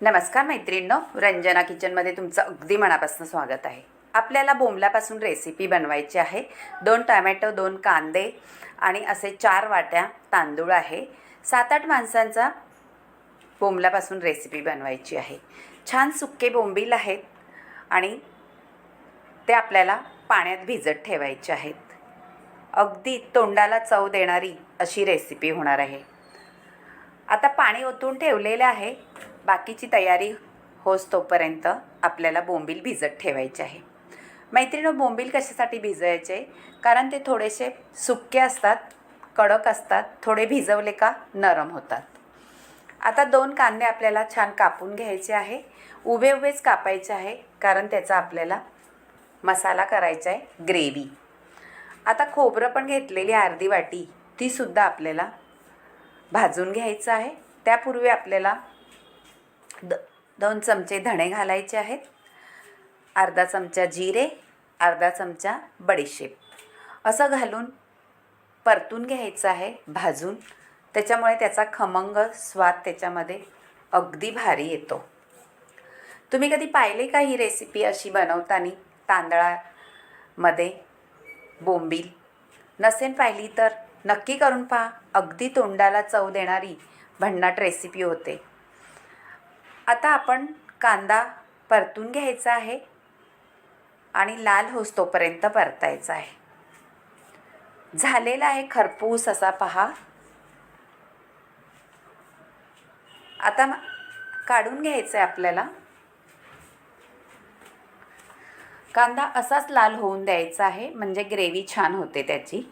नमस्कार मैत्रिणींनो रंजना किचनमध्ये तुमचं अगदी मनापासून स्वागत आहे. आपल्याला बोंबलापासून रेसिपी बनवायची आहे. दोन टमॅटो दोन कांदे आणि असे चार वाट्या तांदूळ आहे. सात आठ माणसांचा बोंबलापासून रेसिपी बनवायची आहे. छान सुके बोंबील आहेत आणि ते आपल्याला पाण्यात भिजत ठेवायचे आहेत. अगदी तोंडाला चव देणारी अशी रेसिपी होणार आहे. आता पाणी ओतून ठेवलेलं आहे. बाकीची तयारी होस तोपर्यंत आपल्याला बोंबील भिजत ठेवायचे आहे. मैत्रिणं बोंबील कशासाठी भिजवायचे कारण ते थोडेसे सुके असतात कडक असतात थोडे भिजवले का नरम होतात. आता दोन कांदे आपल्याला छान कापून घ्यायचे आहे. उभे उभेच कापायचे आहे कारण त्याचा आपल्याला मसाला करायचा आहे ग्रेव्ही. आता खोबरं पण घेतलेली अर्धी वाटी. तीसुद्धा आपल्याला भाजून घ्यायचं आहे. त्यापूर्वी आपल्याला द दोन चमचे धणे घालायचे आहेत. अर्धा चमचा जिरे अर्धा चमचा बडीशेप. असं घालून परतून घ्यायचं आहे भाजून. त्याच्यामुळे त्याचा खमंग स्वाद त्याच्यामध्ये अगदी भारी येतो. तुम्ही कधी पाहिले का ही रेसिपी अशी बनवताना? तांदळामध्ये बोंबील. नसेन पाहिली तर नक्की करून पहा. अगदी तोंडाला चव देणारी भन्नाट रेसिपी होते. आता आपण कांदा परतून घ्यायचा आहे आणि लाल होस्तोपर्यंत परतायचा आहे. झालेला आहे खरपूस असा पहा. आता काढून घ्यायचं आहे आपल्याला. कांदा असाच लाल होऊन द्यायचा आहे म्हणजे ग्रेव्ही छान होते त्याची.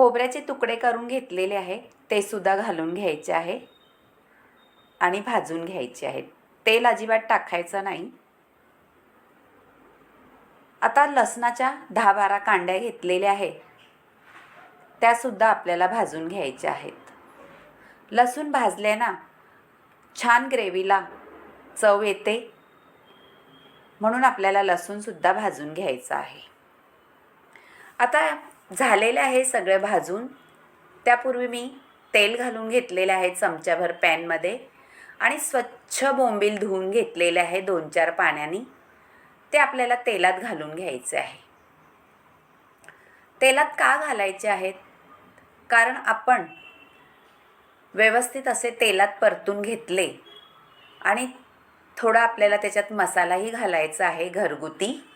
खोबऱ्याचे तुकडे करून घेतलेले आहे ते सुद्धा घालून घ्यायचे आहे. आणि भाजून घ्यायचे आहेत तेल अजिबात टाकायचं नाही. आता लसणाच्या दहा बारा कांड्या घेतलेल्या आहे त्यासुद्धा आपल्याला भाजून घ्यायच्या आहेत. लसूण भाजले ना छान ग्रेव्हीला चव येते. म्हणून आपल्याला लसूणसुद्धा भाजून घ्यायचं आहे. आता झालेले आहे सगळं भाजून. त्यापूर्वी मी तेल घालून घेतलेले आहे चमच्याभर पॅनमध्ये आणि स्वच्छ बोंबील धुवून घेतलेले आहे दोन चार पाण्याने. ते आपल्याला तेलात घालून घ्यायचे आहे. तेलात का घालायचे आहेत? कारण आपण व्यवस्थित असे तेलात परतून घेतले आणि थोडा आपल्याला त्याच्यात मसालाही घालायचा आहे घरगुती.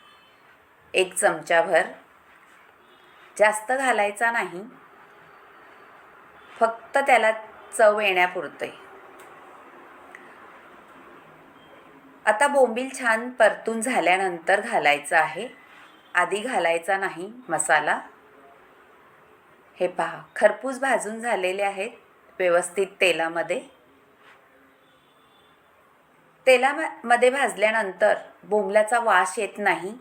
एक चमचाभर. जास्त घालायचा नाही. फक्त त्याला चव येण्यापुरते आता बोंबील छान परतून झाल्यानंतर घालायचं आहे. आधी घालायचा नाही मसाला. हे पहा खरपूस भाजून झालेले आहेत व्यवस्थित तेलामध्ये. तेलामध्ये भाजल्यानंतर बोंबल्याचा वास येत नाही.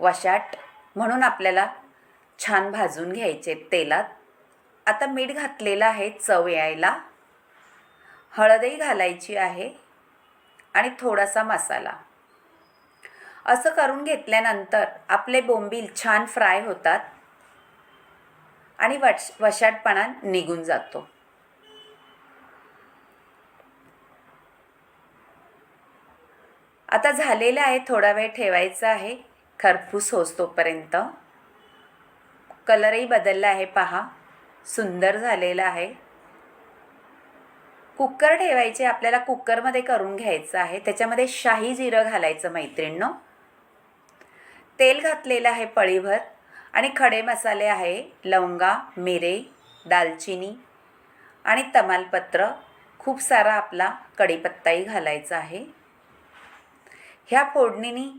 वशाट म्हणून आपल्याला छान भाजून घ्यायचे तेलात. आता मीठ घातलेलं आहे चव यायला. हळदही घालायची आहे आणि थोडासा मसाला. असं करून घेतल्यानंतर आपले बोंबील छान फ्राय होतात आणि वश वशाटपणा निघून जातो. आता झालेलं आहे थोडा वेळ ठेवायचा आहे. खरपूस होस तोपर्यंत. कलरही बदलला आहे पहा. सुंदर झालेला आहे. कुकर ठेवायचे आपल्याला कुकरमध्ये करून घ्यायचं आहे. त्याच्यामध्ये शाही जिरं घालायचं मैत्रिणींनो. तेल घातलेलं आहे पळीभर. आणि खडे मसाले आहे लवंगा मिरे दालचिनी आणि तमालपत्र. खूप सारा आपला कढीपत्ताही घालायचा आहे. ह्या फोडणीनी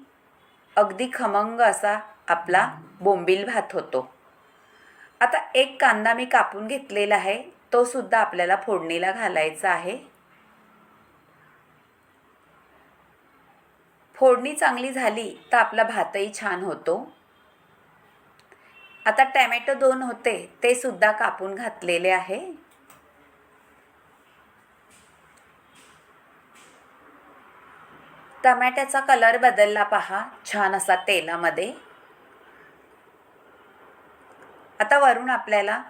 अगदी खमंग असा आपला बोंबील भात होतो. आता एक कांदा मी कापून घेतलेला आहे तो सुद्धा आपल्याला फोडणीला घालायचा आहे. फोडणी चांगली झाली तर आपला भातही छान होतो. आता टॅमॅटो दोन होते ते सुद्धा कापून घातलेले आहे. टमॅट्याचा कलर बदलला पहा छान असा तेलामध्ये. आता वरून आपल्याला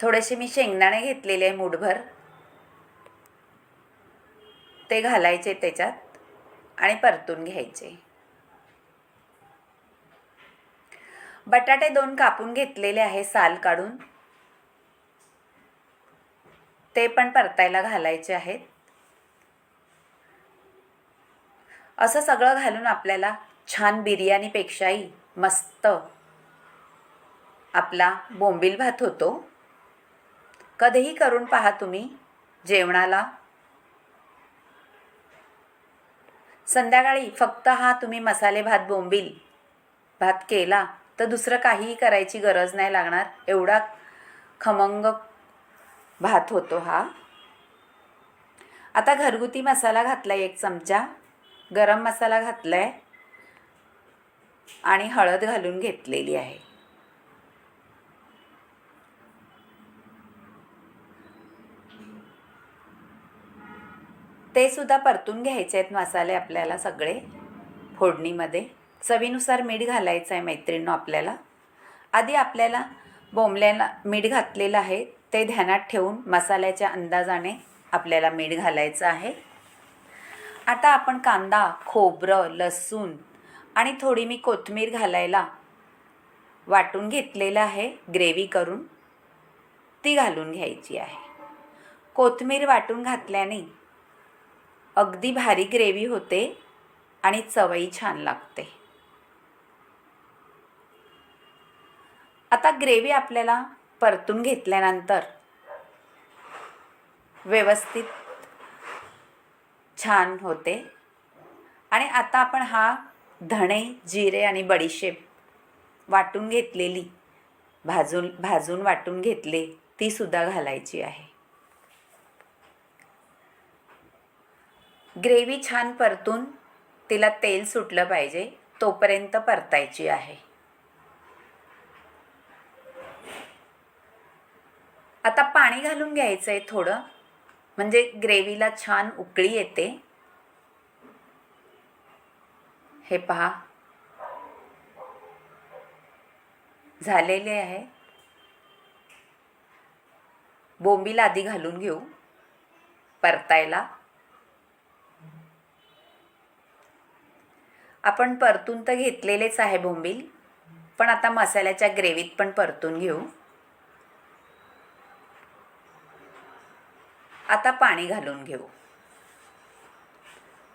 थोडेसे मी शेंगदाणे घेतलेले आहे मूठभर. ते घालायचे त्याच्यात आणि परतून घ्यायचे. बटाटे दोन कापून घेतलेले आहे साल काढून. ते पण परतायला घालायचे आहेत. असं सगळं घालून आपल्याला छान बिर्याणीपेक्षाही मस्त आपला बोंबील भात होतो. कधीही करून पहा तुम्ही जेवणाला. संध्याकाळी फक्त हा तुम्ही मसाले भात बोंबील भात केला तर दुसरं काहीही करायची गरज नाही लागणार. एवढा खमंग भात होतो हा. आता घरगुती मसाला घातला आहे एक चमचा. गरम मसाला घातला आहे आणि हळद घालून घेतलेली आहे. ते सुद्धा परतून घ्यायचे आहेत मसाले आपल्याला सगळे फोडणीमध्ये. चवीनुसार मीठ घालायचं आहे मैत्रिणीनं आपल्याला. आधी आपल्याला बोंबल्याला मीठ घातलेलं आहे ते ध्यानात ठेवून मसाल्याच्या अंदाजाने आपल्याला मीठ घालायचं आहे. आता आपण कांदा खोबरं लसूण आणि थोडी मी कोथिंबीर घालायला वाटून घेतलेलं आहे ग्रेव्ही करून. ती घालून घ्यायची आहे. कोथिंबीर वाटून घातल्याने अगदी भारी ग्रेव्ही होते आणि चवई छान लागते. आता ग्रेव्ही आपल्याला परतून घेतल्यानंतर व्यवस्थित छान होते. आणि आता आपण हा धणे जिरे आणि बडीशेप वाटून घेतलेली भाजून भाजून वाटून घेतले ती सुद्धा घालायची आहे. ग्रेव्ही छान परतून तिला तेल सुटलं पाहिजे तोपर्यंत परतायची आहे. आता पाणी घालून घ्यायचं आहे थोडं म्हणजे ग्रेव्हीला छान उकळी येते. हे पहा. झालेले आहे. बोंबील आधी घालून घेऊ परतायला. आपण परतून तर घेतलेलेच आहे बोंबील पण आता मसाल्याच्या ग्रेव्हीत पण परतून घेऊ. आता पाणी घालून घेऊ.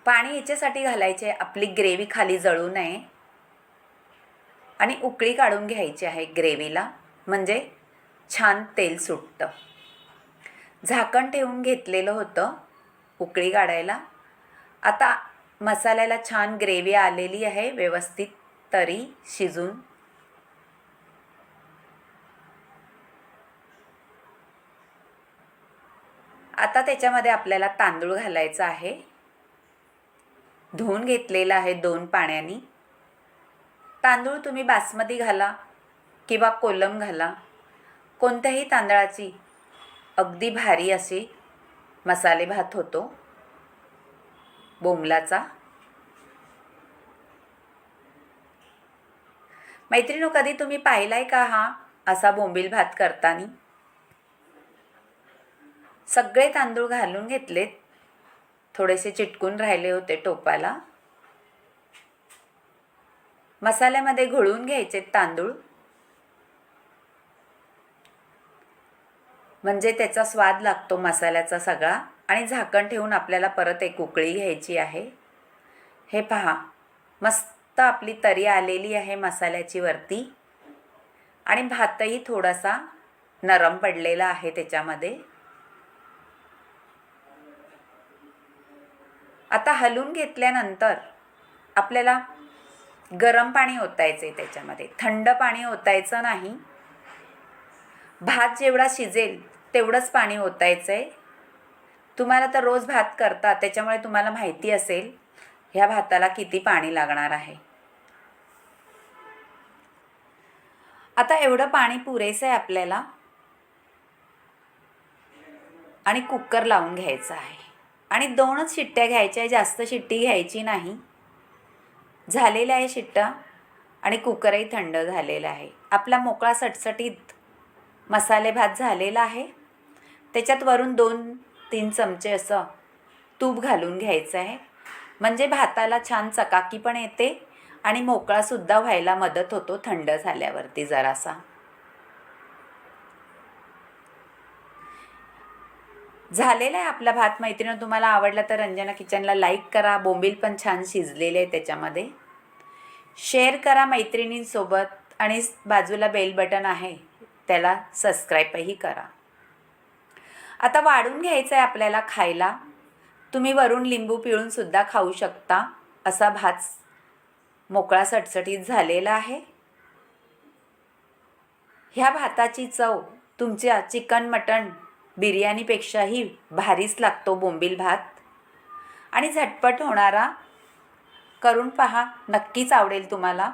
पाणी याच्यासाठी घालायचे आपली ग्रेव्ही खाली जळू नये. आणि उकळी काढून घ्यायची आहे ग्रेव्हीला म्हणजे छान तेल सुटतं. झाकण ठेवून घेतलेलं होतं उकळी काढायला. आता मसाल्याला छान ग्रेव्ही आलेली आहे व्यवस्थित तरी शिजून. आता त्याच्यामध्ये आपल्याला तांदूळ घालायचा आहे. धुवून घेतलेला आहे दोन पाण्यानी. तांदूळ तुम्ही बासमती घाला किंवा कोलम घाला. कोणत्याही तांदळाची अगदी भारी अशी मसाले भात होतो. बोंबलाचा मैत्रिणो कधी तुम्ही पाहिलाय का हा? असा बोंबील भात करताना. सगळे तांदूळ घालून घेतलेत. थोडेसे चिटकून राहिले होते टोपाला. मसाल्यामध्ये घोळून घ्यायचे तांदूळ. म्हणजे त्याचा स्वाद लागतो मसाल्याचा सगळा. आणि झाकण ठेवून आपल्याला परत एक उकळी घ्यायची आहे. हे पहा मस्त आपली तरी आलेली आहे मसाल्याची वरती. आणि भातही थोडासा नरम पडलेला आहे त्याच्यामध्ये. आता हलवून घेतल्यानंतर आपल्याला गरम पाणी ओतायचं आहे त्याच्यामध्ये. थंड पाणी ओतायचं नाही. भात जेवढा शिजेल तेवढंच पाणी ओतायचं आहे तुम्हाला तर रोज भात करता त्याच्यामुळे तुम्हाला माहिती असेल ह्या भाताला किती पाणी लागणार आहे. आता एवढं पाणी पुरेसं आहे आपल्याला. आणि कुकर लावून घ्यायचं आहे. आणि दोनच शिट्ट्या घ्यायच्या आहे जास्त शिट्टी घ्यायची नाही. झालेल्या आहे शिट्टा आणि कुकरही थंड झालेला आहे. आपला मोकळा सटसटीत मसाले भात झालेला आहे. त्याच्यात वरून दोन तीन चमचे असं तूप घालून घ्यायचं आहे. म्हणजे भाताला छान चकाकी पण येते आणि मोकळासुद्धा व्हायला मदत होतो थंड झाल्यावरती जरासा. झालेला आहे आपला भात. मैत्रिणी तुम्हाला आवडला तर रंजना किचनला लाईक करा. बोंबील पण छान शिजलेले आहे त्याच्यामध्ये. शेअर करा मैत्रिणींसोबत आणि बाजूला बेल बटन आहे त्याला सबस्क्राईबही करा. आता वाढून घ्यायचं आहे आपल्याला खायला. तुम्ही वरून लिंबू पिळूनसुद्धा खाऊ शकता. असा भात मोकळा सटसटीत झालेला आहे. ह्या भाताची चव तुमच्या चिकन मटण बिर्याणीपेक्षाही भारीच लागतो बोंबील भात. आणि झटपट होणारा करून पहा नक्कीच आवडेल तुम्हाला.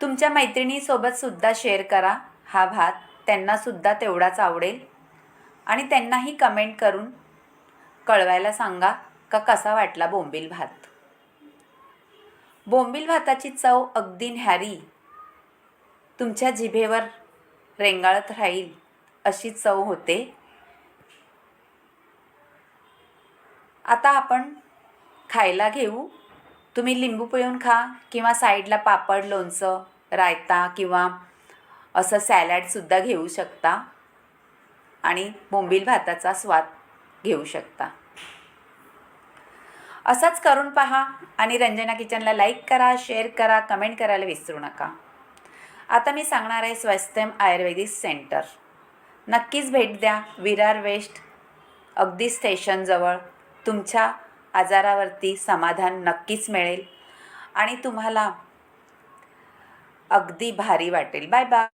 तुमच्या मैत्रिणीसोबतसुद्धा शेअर करा हा भात त्यांनासुद्धा तेवढाच आवडेल. आणि त्यांनाही कमेंट करून कळवायला सांगा का कसा वाटला बोंबील भात? बोंबील भाताची चव अगदी न्यारी तुमच्या जिभेवर रेंगाळत राहील अशी चव होते. आता आपण खायला घेऊ. तुम्ही लिंबू पिळून खा किंवा साईडला पापड लोणचं रायता किंवा असं सॅलॅडसुद्धा घेऊ शकता. आणि बोंबील भाताचा स्वाद घेऊ शकता. असाच करून पहा आणि रंजना किचनला लाईक करा शेअर करा कमेंट करायला विसरू नका. आता मी सांगणार आहे स्वस्तम आयुर्वेदिक सेंटर. नक्कीच भेट द्या विरार वेस्ट अगदी स्टेशनजवळ तुमच्या आजारावरती समाधान नक्कीच मिळेल आणि तुम्हाला अगदी भारी वाटेल. Bye bye.